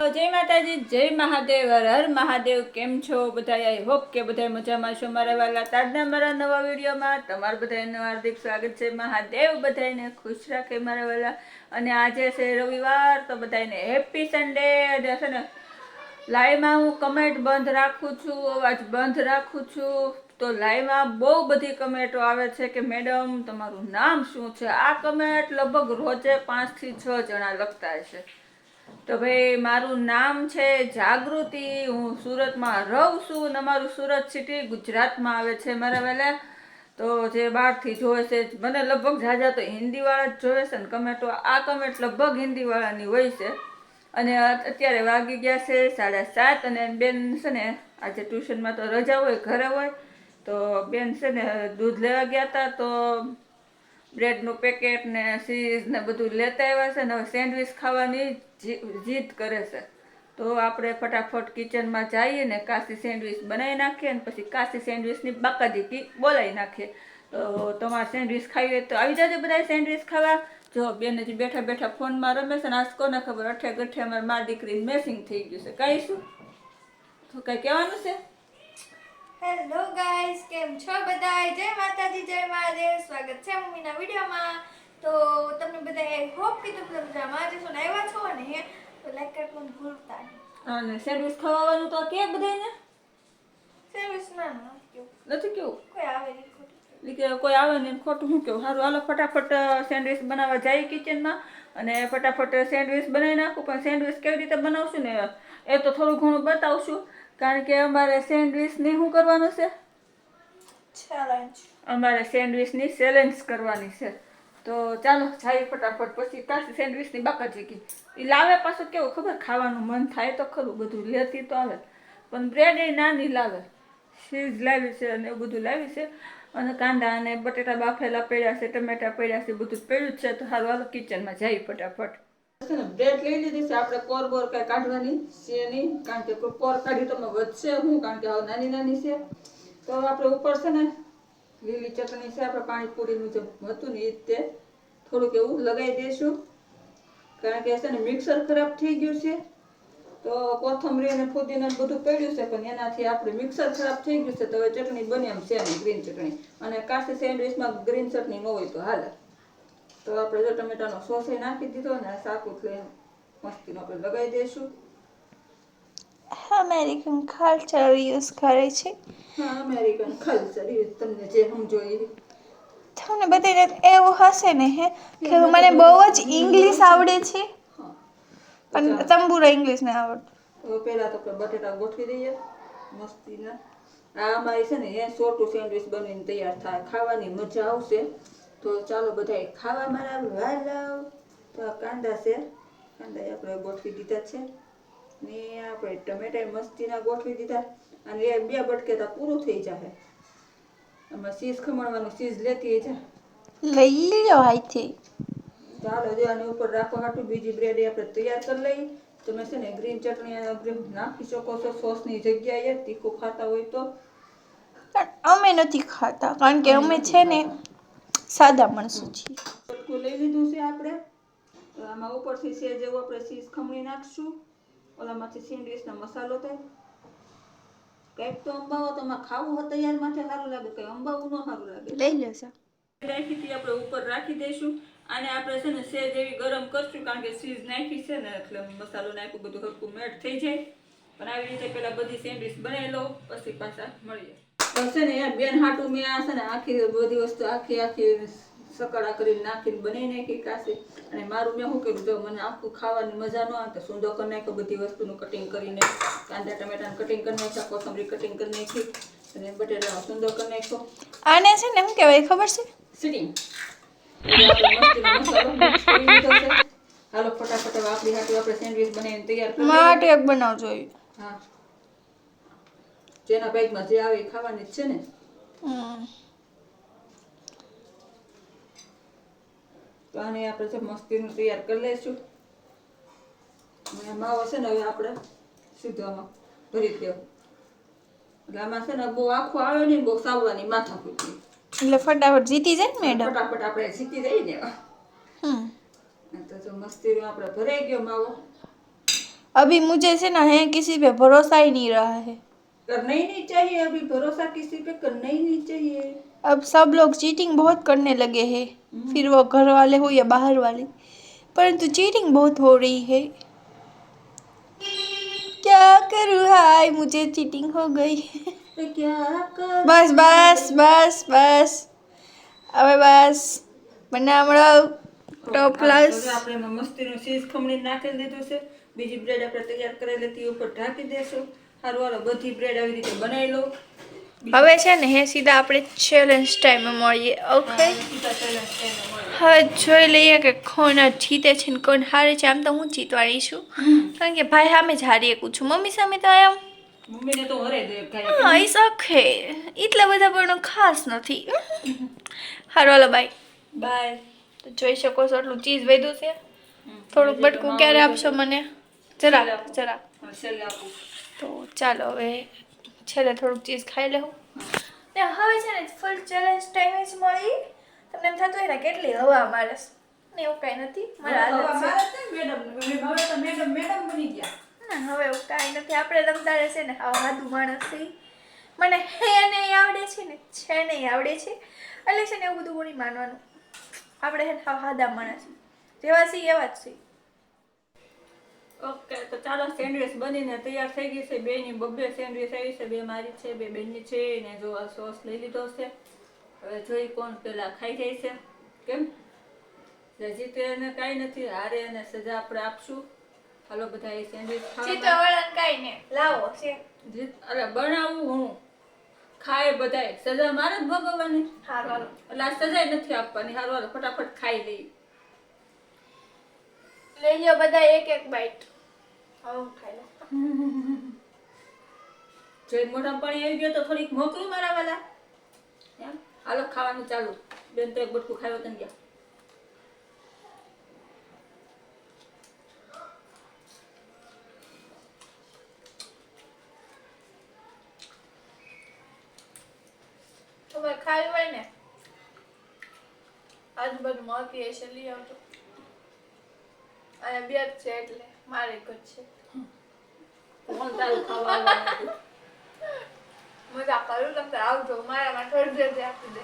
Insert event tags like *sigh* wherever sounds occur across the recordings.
જય માતાજી, જય મહાદેવ, હર મહાદેવ, કેમ છો બધા આઈ હોપ કે બધા મજામાં છો મારા વાલા તાજના મારા નવા વિડીયોમાં તમારું બધાનું હાર્દિક સ્વાગત છે. મહાદેવ બધાને ખુશ રાખે મારા વાલા. અને આજે છે રવિવાર, તો બધાને હેપી સન્ડે અને છે ને, લાઈવમાં હું કમેન્ટ બંધ રાખું છું, અવાજ બંધ રાખું છું. તો લાઈવમાં બહુ બધી કમેન્ટો આવે છે કે, મેડમ, તમારું નામ શું છે? આ કમેન્ટ લગભગ રોજે પાંચથી છ જણા લખતા હશે. તો ભાઈ, મારું નામ છે જાગૃતિ. હું સુરતમાં રહું છું અને મારું સુરત સિટી ગુજરાતમાં આવે છે મારા વહેલા. તો જે બહારથી જોવે છે, મને લગભગ ઝાઝા તો હિન્દીવાળા જ જોવે છે ને કમેન્ટો આ કમેન્ટ લગભગ હિન્દીવાળાની હોય છે. અને અત્યારે વાગી ગયા છે સાડા સાત અને બેન છે ને આજે ટ્યુશનમાં તો રજા હોય, ઘરે હોય. તો બેન છે ને દૂધ લેવા ગયા હતા, તો બ્રેડનું પેકેટ ને ચીઝ ને બધું લેતા આવ્યા છે ને હવે સેન્ડવિચ ખાવાની જીદ કરે છે. તો આપણે ફટાફટ કિચનમાં જઈએ ને કાશી સેન્ડવિચ બનાવી નાખીએ ને પછી કાશી સેન્ડવિચની બાકાજી બોલાવી નાખીએ. તો તમારે સેન્ડવિચ ખાવી હોય તો આવી જાજો બધા સેન્ડવિચ ખાવા. જો બેન હજી બેઠા બેઠા ફોનમાં રમે છે ને આજ કોને ખબર? અઠે ગઠે અમારે મારી દીકરી મેસિંગ થઈ ગયું છે. કહીશું તો કંઈ કહેવાનું છે? હેલો ગાઈસ કેમ છો બધાય? જય માતાજી જય મહાદેવ. સ્વાગત છે મમ્મીના વિડીયોમાં. તો તમને બધા હોપ કે તમે મજામાં આજે શું આવ્યા છો ને હે તો લાઈક કરવાનું ભૂલતા નહીં. અને સેન્ડવિચ ખાવાનું તો કે બધાને સેન્ડવિચ ના નથી કેવું. કોઈ આવે નહીં કોઈ આવે ને ખોટું શું કેવું? સારું હાલો ફટાફટ સેન્ડવિચ બનાવવા જાય કિચનમાં અને ફટાફટ સેન્ડવિચ બનાવી નાખું. પણ સેન્ડવિચ કેવી રીતે બનાવશું ને એ તો થોડું ઘણું બતાવશું. કારણ કે અમારે સેન્ડવિચની શું કરવાનું છે? અમારે સેન્ડવિચની ચેલેન્જ કરવાની છે. તો ચાલો જાય ફટાફટ. પછી કાશી સેન્ડવિચની બાકાજી કી એ લાવે પાછું કેવું ખબર? ખાવાનું મન થાય તો ખરું બધું લેતી તો આવે. પણ બ્રેડ એ નાની લાવે. ચીઝ લાવી છે અને એવું બધું લાવી છે. અને કાંદા અને બટેટા બાફેલા પડ્યા છે ટમેટા પડ્યા છે બધું પડ્યું જ છે. તો સારું હાલો કિચનમાં જાય ફટાફટ. છે બ્રેડ લઈ લીધી છે. આપણે કોર બોર કઈ કાઢવાની છે નહીં, કારણ કે કોર કાઢી તો વધશે હું કારણ કે હવે નાની નાની છે. તો આપણે ઉપર છે ને, લીલી ચટણી છે, આપણે પાણીપુરીનું જે હતું ને, એ તે થોડુંક એવું લગાવી દઈશું. કારણ કે છે ને મિક્સર ખરાબ થઈ ગયું છે. તો કોથમરી અને ફુદીના બધું પડ્યું છે, પણ એનાથી આપણે મિક્સર ખરાબ થઈ ગયું છે, તો હવે ચટણી બની એમ છે ગ્રીન ચટણી. અને કાશી સેન્ડવિચમાં ગ્રીન ચટણી ન હોય તો હાલે. તો આપણે જો ટમેટાનો સોસ નાખી દીધો ને સાકું લઈને મસ્તીનો આપણે લગાવી દઈશું. અમેરિકન કલ્ચર યુઝ કરે છે. હા અમેરિકન કલ્ચર તમને જે સમજો એ. તમને બધાને એવું હશે ને હે? કે મને બહુ જ ઇંગ્લિશ આવડે છે. પણ તંબુરા ઇંગ્લિશ ને આવડતું. તો પહેલા તો આપણે બટેટા ગોઠવી દઈએ મસ્તીના. આ અમારી છે ને એ સોટું સેન્ડવિચ બનીને તૈયાર થાય. ખાવાની મજા આવશે. તો ચાલો બધા ખાવા મારા વાલાવ તો આ કાંદા છે. કાંદા આપણે ગોઠવી દીધા છે. ને આપણે ટમેટા મસ્તીના ગોઠવી દીધા. અને એ બે બટકેતા પૂરું થઈ જાય આમાં સીઝ ખમણવાનું સીઝ લેતી જા. લઈ લ્યો અહીંથી ચાલો જો આની ઉપર રાખવા હાટું બીજી બ્રેડ આપણે તૈયાર કરી લઈ. તમે છે ને ગ્રીન ચટણી નાખી શકો છો સોસની જગ્યાએ. તીખું ખાતા હોય તો. અમે નથી ખાતા. કારણ કે અમે છે ને સાદા માણસો છીએ. ચટકું લઈ લીધું છે આપણે. આમાં ઉપરથી છે જેવું આપણે ચીઝ ખમણી નાખશું. ઓલામાંથી સેન્ડવીચનો મસાલો થાય. કંઈક તો અંબાવો તો આમાં ખાવું હોય તૈયાર માટે સારું લાગે કંઈ અંબાવું ન સારું લાગે. લઈ સા રાખી હતી આપણે ઉપર રાખી દઈશું. અને આપણે છે ને સેજ એવી ગરમ કરશું કારણ કે ચીઝ નાખી છે ને એટલે મસાલો નાખ્યું બધું હરકું મેટ થઈ જાય. પણ આવી રીતે પેલા બધી સેન્ડવીચ બનાવી લો પછી પાછા મળીએ. તો છે ને બેન હાટું મેં આ છે ને આખી બધી વસ્તુ આખી આખી સકડા કરીને નાખીને બનાવી નાખી કાશે અને મારું મેં શું કર્યું? જો મને આખું ખાવાની મજા ન આવે તો સૂંદો કરી નાખ્યો બધી વસ્તુનું કટિંગ કરીને કાંદા ટમેટાનું કટિંગ કરી નાખ્યા કોથમરી કટિંગ કરી નાખી અને બટેટા સૂંદો કરી નાખ્યો. આને છે ને શું કહેવાય ખબર છે? સિટિંગ હાલો ફટાફટ આપણી હાટુ આપણે સેન્ડવિચ બનાવીને તૈયાર કરી માટે એક બનાવજો હા. જેના પેટમાં જે આવે એ ખાવાની જ છે ને. તો આને આપણે છે મસ્તીનું તૈયાર કરી લઈશું. માવો છે ને હવે આપણે સીધામાં ભરી દેવું. એટલે આમાં છે ને બહુ આખું આવે ને બહુ સાવવાની માથા કૂટી એટલે ફટાફટ જીતી જાય ને મેડમ ફટાફટ આપણે જીતી જઈએ ને. હમ. તો જો મસ્તીનો આપણે ભરાઈ ગયો માવો. અભી મુજે છે ને હે કિસી પે ભરોસા નહીં રહા હે. करना ही नहीं चाहिए अभी भरोसा किसी पे करना ही नहीं चाहिए अब सब लोग चीटिंग बहुत करने लगे हैं फिर वो घर वाले हो या बाहर वाले परंतु चीटिंग बहुत हो रही है क्या करूँ हाय मुझे चीटिंग हो गई तो क्या कर બસ બસ બસ બસ હવે બસ બનાવડો ટોપ ક્લાસ હવે આપણે એમાં મસ્તીનું ચીઝ ખમણી નાખી દીધું છે બીજી બ્રેડ આપણે તૈયાર કરેલી હતી ઉપર ઢાંકી દેશું સારું હાલો બધી બ્રેડ આવી રીતે બનાવી લો. હવે છે ને હે સીધા આપણે ચેલેન્જ ટાઈમે મળીએ ઓકે. હવે જોઈ લઈએ કે કોણ જીતે છે ને કોણ હારે છે. આમ તો હું જીતવાની છું. કારણ કે ભાઈ સામે જ હારી એકું છું. મમ્મી સામે તો એમ મમ્મીને તો હરે દે હા ઈસ ઓકે એટલા બધા પણ ખાસ નથી. હારું હાલો બાય બાય તો જોઈ શકો છો એટલું ચીઝ વધ્યું છે. થોડુંક બટકું ક્યારે આપશો મને? જરા જરા. આપું. તો ચાલો હવે છેલ્લે થોડુંક ચીઝ ખાઈ લેવું. ને હવે છે ને ફૂલ ચેલેન્જ ટાઈમે જ મળી. તમને એમ થતું હોય ને કેટલી હવા મારે ને એવું કાંઈ નથી. મારા મેડમ હવે મેડમ મેડમ બની ગયા. ના હવે એવું કાંઈ નથી. આપણે રમતા છે ને આવા સાધુ માણસ મને હે નહીં આવડે છે ને છે નહીં આવડે છે. એટલે છે ને એવું બધું નહીં માનવાનું. આપણે હાવ સાદા માણસ. જેવા છીએ એવા જ છીએ. ઓકે તો ચાલો સેન્ડવિચ બનીને તૈયાર થઈ ગઈ છે. બેની બબ્બે સેન્ડવિચ આવી છે. બે મારી છે બે બેનની છે. ને જો આ સોસ લઈ લીધો છે. હવે જોઈ કોણ પેલા ખાઈ જાય છે. કેમ? જીતે એને કાંઈ નથી. હારે એને સજા આપણે આપશું. હાલો બધા એ સેન્ડવિચ ખાવા વળન કાંઈ ને લાવો છે. જીત અરે બનાવું હું. ખાય બધાય સજા મારે જ ભોગવવાની. હારું એટલે આ સજા નથી આપવાની. હારું ફટાફટ ખાઈ લઈ લઈ લો બધા એક એક બાઈટ હવે હું ખાઈ લઉં. *laughs* જે મોટા પાણી આવી ગયો તો થોડીક મોકલું મારા વાલા. એમ? હાલો ખાવાનું ચાલુ. બેન તો એક બટકું ખાયો તને ગયા. ખાવી હોય ને? આજુબાજુ મળતી હશે લઈ આવજો. અને બે છે એટલે મારે એક જ છે. કોણ તારું ખાવા મજા કરું તમે આવજો મારા થોડી અડધે આપી દે.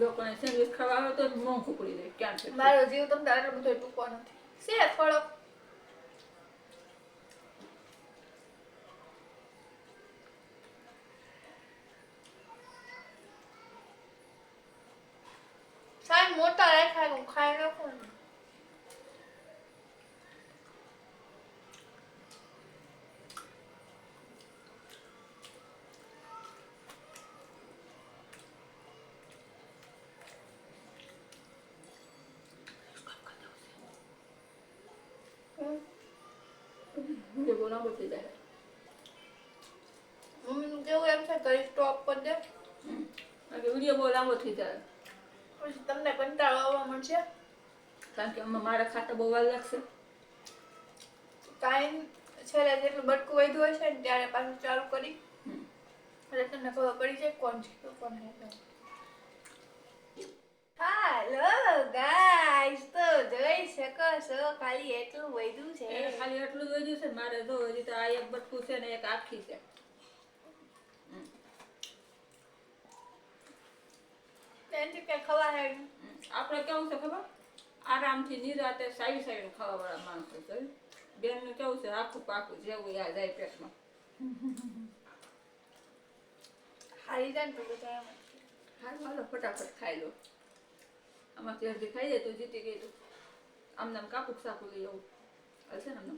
લોકોને સેન્ડવિચ ખાવા આવે તો મોં ખુકડી દે ક્યાં છે? મારો જીવ તમને આટલો બધો ટૂંકો નથી. છે થોડો સાહેબ મોટા રાખ્યા હું ખાઈ નાખું ને જે બોલાવો થઈ જાય. મમ્મીનું કેવું એમ છે ઘરે સ્ટોપ કરી દે. કે વીડિયો બહુ લાંબો થઈ જાય. પછી તમને કંટાળો આવવા મળશે કારણ કે આમાં મારા ખાતા બહુ વાર લાગશે. ટાઈમ છેલ્લે જેટલું બટકું વધ્યું હશે ને ત્યારે પાછું ચાલુ કરી. એટલે તમને ખબર પડી જાય કોણ છે કોણ નહીં હાલો ગાઈસ તો જોઈ શકો છો ખાલી એટલું વધ્યું છે. ખાલી એટલું જ વધ્યું છે મારે જો હજી તો આ એક બટકું છે ને એક આખી છે. આપણે કેવું છે ખબર? આરામથી નિરાતે સાવી સાવી ખાવા વાળા માણસો છે. બેનનું કેવું છે આખું પાકું જેવું યા જાય પેટમાં. હારી જાય ને તો બધા હાલો ફટાફટ ખાઈ લો. આમાંથી અડધી ખાઈ જાય તો જીતી ગઈ તું આમ આમ કાપુક સાપું લઈ આવું હાલશે ને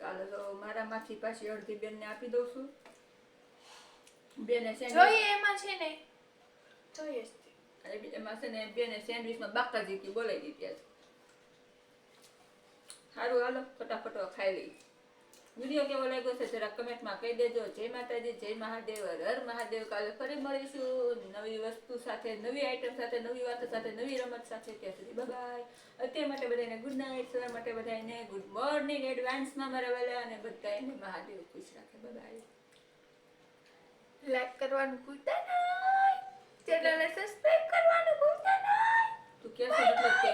ચાલો તો મારામાંથી પાછી અડધી બેનને આપી દઉં છું. બેને જોઈએ એમાં છે ને. જોઈએ. એમાં છે ને બેને સેન્ડવિચમાં બાકાજી બોલાવી દીધી સારું હાલો ફટાફટ ખાઈ લઈ વીડિયો કેવો લાગ્યો છે જરા કમેન્ટમાં કહી દેજો. જય માતાજી જય મહાદેવ. હર મહાદેવ. કાલે ફરી મળીશું નવી વસ્તુ સાથે નવી આઈટમ સાથે નવી વાતો સાથે નવી રમત સાથે. ત્યાં સુધી બાય અત્યાર માટે બધાને ગુડ નાઇટ સવાર માટે બધાને ગુડ મોર્નિંગ એડવાન્સમાં મારા વાલા અને બધાને મહાદેવ ખુશ રાખે. બાય લાઈક કરવાનું ભૂલતા નહીં. ચેનલને સબસ્ક્રાઇબ કરવાનું ભૂલતા નહીં. તું કે મતલબ કે